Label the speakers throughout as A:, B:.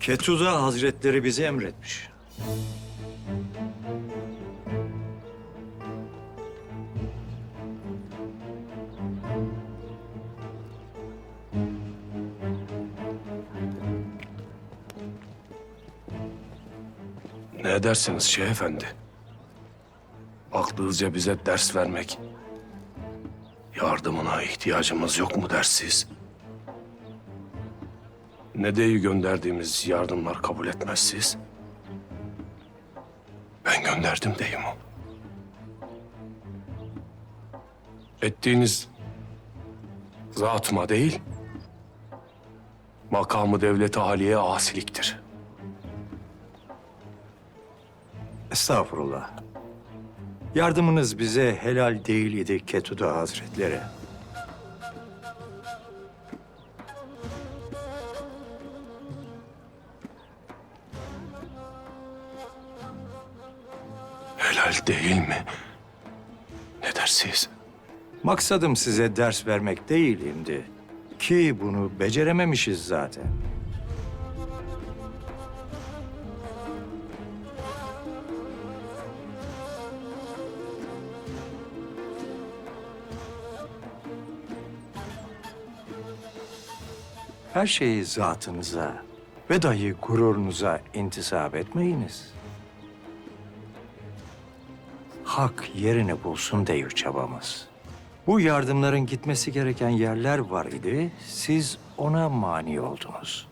A: Ketuda Hazretleri bizi emretmiş.
B: Ne edersiniz Şeyh Efendi? Aklınızca bize ders vermek. Yardımına ihtiyacımız yok mu dersiz? Ne deyi gönderdiğimiz yardımlar kabul etmezsiz? Ben gönderdim deyim o. Ettiğiniz zatıma değil, makamı devlet-i aliye asiliktir.
A: Estağfurullah. Yardımınız bize helal değil idi Ketuda Hazretleri.
B: Helal değil mi? Ne dersiz?
A: Maksadım size ders vermek değilimdi. Ki bunu becerememişiz zaten. Her şeyi zatınıza ve dahi gururunuza intisap etmeyiniz. Hak yerini bulsun deyir çabamız. Bu yardımların gitmesi gereken yerler var idi. Siz ona mani oldunuz.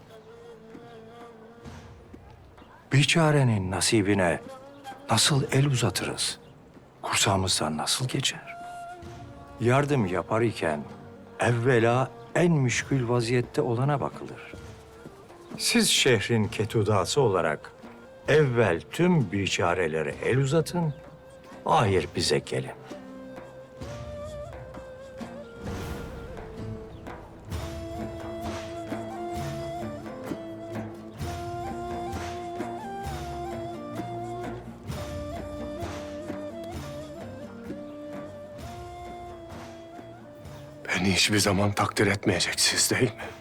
A: Biçarenin nasibine nasıl el uzatırız? Kursağımızdan nasıl geçer? Yardım yapar iken evvela en müşkül vaziyette olana bakılır. Siz şehrin ketudası olarak evvel tüm biçarelere el uzatın, hayır bize gelin.
B: Beni hiçbir zaman takdir etmeyeceksiniz değil mi?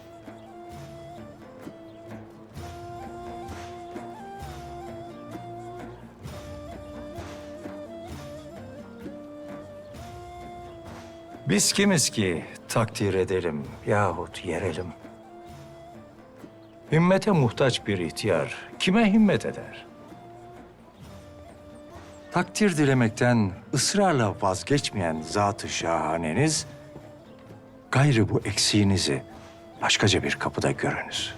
A: Biz kimiz ki takdir edelim yahut yerelim? Himmete muhtaç bir ihtiyar kime himmet eder? Takdir dilemekten ısrarla vazgeçmeyen zat-ı şahaneniz, gayrı bu eksiğinizi başkaca bir kapıda görünüz.